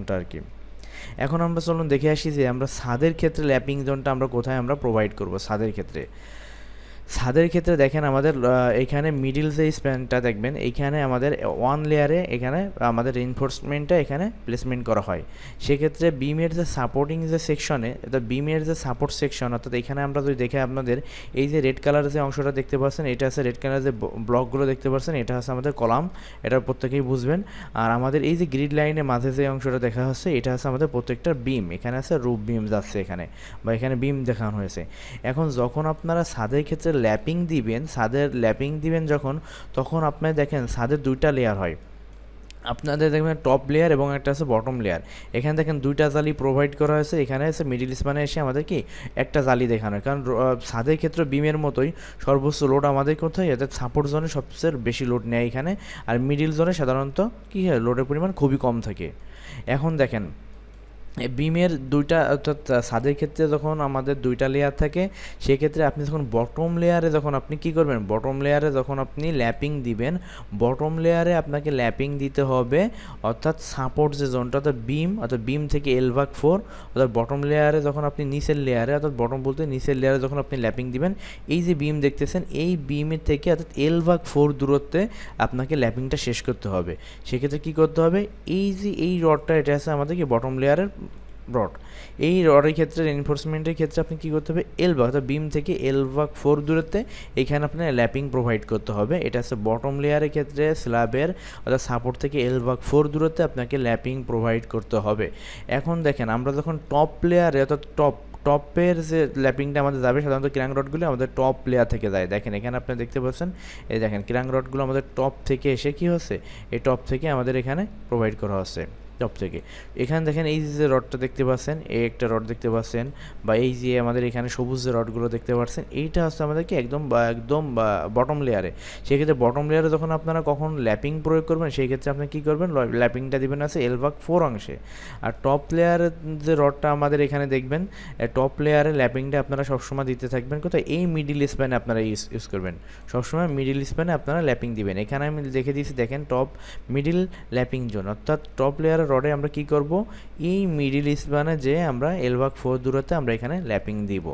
জোনটা আর কি। এখন আমরা চলুন দেখে আসি যে আমরা সাদের ক্ষেত্রে ল্যাপিং জোনটা আমরা কোথায় আমরা প্রোভাইড করব সাদের ক্ষেত্রে। ছাদের ক্ষেত্রে দেখেন আমাদের এখানে মিডিল যে স্প্যানটা দেখবেন এইখানে আমাদের ওয়ান লেয়ারে এখানে আমাদের রিনফোর্সমেন্টটা এখানে প্লেসমেন্ট করা হয়। সেক্ষেত্রে বিমের যে সাপোর্টিং যে সেকশনে অর্থাৎ বিমের যে সাপোর্ট সেকশন অর্থাৎ এখানে আমরা যদি দেখে আপনাদের, এই যে রেড কালার যে অংশটা দেখতে পাচ্ছেন, এটা আছে রেড কালার যে ব্লকগুলো দেখতে পাচ্ছেন, এটা আছে আমাদের কলাম, এটা প্রত্যেকেই বুঝবেন। আর আমাদের এই যে গ্রিড লাইনে মাঝে যে অংশটা দেখা হচ্ছে, এটা হচ্ছে আমাদের প্রত্যেকটা বিম এখানে আছে রুপ বিম যাচ্ছে এখানে, বা এখানে বিম দেখানো হয়েছে। এখন যখন আপনারা ছাদের ক্ষেত্রে ল্যাপিং দিবেন ছাদের ল্যাপিং দিবেন যখন, তখন আপনার দেখেন ছাদের দুইটা লেয়ার হয়। আপনাদের দেখবেন টপ লেয়ার এবং একটা আছে বটম লেয়ার এখানে দেখেন দুইটা জালি প্রোভাইড করা হয়েছে, এখানে আছে মিডিল স্প্যানে এসে আমাদের কি একটা জালি দেখানো হয়। কারণ ছাদের ক্ষেত্রে বিমের মতোই সর্বোচ্চ লোড আমাদের কোথায় যাতে সাপোর্ট জোনে সবচেয়ে বেশি লোড নেয় এখানে। আর মিডিল জোনে সাধারণত কী হয় লোডের পরিমাণ খুবই কম থাকে। এখন দেখেন বিমের দুইটা, অর্থাৎ ছাদের ক্ষেত্রে যখন আমাদের দুইটা লেয়ার থাকে, সেক্ষেত্রে আপনি যখন বটম লেয়ারে যখন আপনি কি করবেন? বটম লেয়ারে যখন আপনি ল্যাপিং দিবেন বটম লেয়ারে আপনাকে ল্যাপিং দিতে হবে, অর্থাৎ সাপোর্ট যে জোনটা অর্থাৎ বিম অর্থাৎ বিম থেকে এল ভাগ ফোর অর্থাৎ বটম লেয়ারে যখন আপনি নিচের লেয়ারে অর্থাৎ বটম বলতে নিচের লেয়ারে যখন আপনি ল্যাপিং দিবেন, এই যে বিম দেখতেছেন, এই বিমের থেকে, অর্থাৎ এল ভাগ ফোর দূরত্বে আপনাকে ল্যাপিংটা শেষ করতে হবে। সেক্ষেত্রে কী করতে হবে? এই যে, এই রডটা এটা আছে আমাদেরকে বটম লেয়ারের রড এই রডের ক্ষেত্রে এনফোর্সমেন্টের ক্ষেত্রে আপনি কী করতে হবে? এল ভাগ অর্থাৎ বিম থেকে এল ভাগ ফোর দূরত্বে এখানে আপনার ল্যাপিং প্রোভাইড করতে হবে। এটা হচ্ছে বটম লেয়ারের ক্ষেত্রে স্ল্যাবের অর্থাৎ সাপোর্ট থেকে এল ভাগ ফোর দূরত্বে আপনাকে ল্যাপিং প্রোভাইড করতে হবে। এখন দেখেন, আমরা যখন টপ লেয়ারে অর্থাৎ টপ টপের যে ল্যাপিংটা আমাদের যাবে, সাধারণত ক্রাং রডগুলো আমাদের টপ লেয়ার থেকে যায়। দেখেন, এখানে আপনি দেখতে পাচ্ছেন, এই দেখেন ক্রাং রডগুলো আমাদের টপ থেকে এসে কি হচ্ছে? এই টপ থেকে আমাদের এখানে প্রোভাইড করা হচ্ছে। টপ থেকে। এখানে দেখেন এই যে রডটা দেখতে পাচ্ছেন, এই একটা রড দেখতে পাচ্ছেন, বা এই যে আমাদের এখানে সবুজ যে রডগুলো দেখতে পাচ্ছেন, এইটা হচ্ছে আমাদেরকে একদম একদম বটম লেয়ারে সেক্ষেত্রে বটম লেয়ারে যখন আপনারা কখন ল্যাপিং প্রয়োগ করবেন, সেই ক্ষেত্রে আপনি কী করবেন ল্যাপিংটা দিবেন আছে এল ভাগ ফোর অংশে। আর টপ লেয়ারের যে রডটা আমাদের এখানে দেখবেন টপ লেয়ারে ল্যাপিংটা আপনারা সবসময় দিতে থাকবেন, কোথায়? এই মিডিল স্প্যানে আপনারা ইউজ ইউজ করবেন। সবসময় মিডিল স্প্যানে আপনারা ল্যাপিং দিবেন। এখানে আমি দেখে দিয়েছি, দেখেন টপ মিডিল ল্যাপিং জোন অর্থাৎ টপ লেয়ারের রডে আমরা কি করব? এই মিডিল স্প্যানে যে আমরা এলবাক ফোর দূরত্বে আমরা এখানে ল্যাপিং দিব।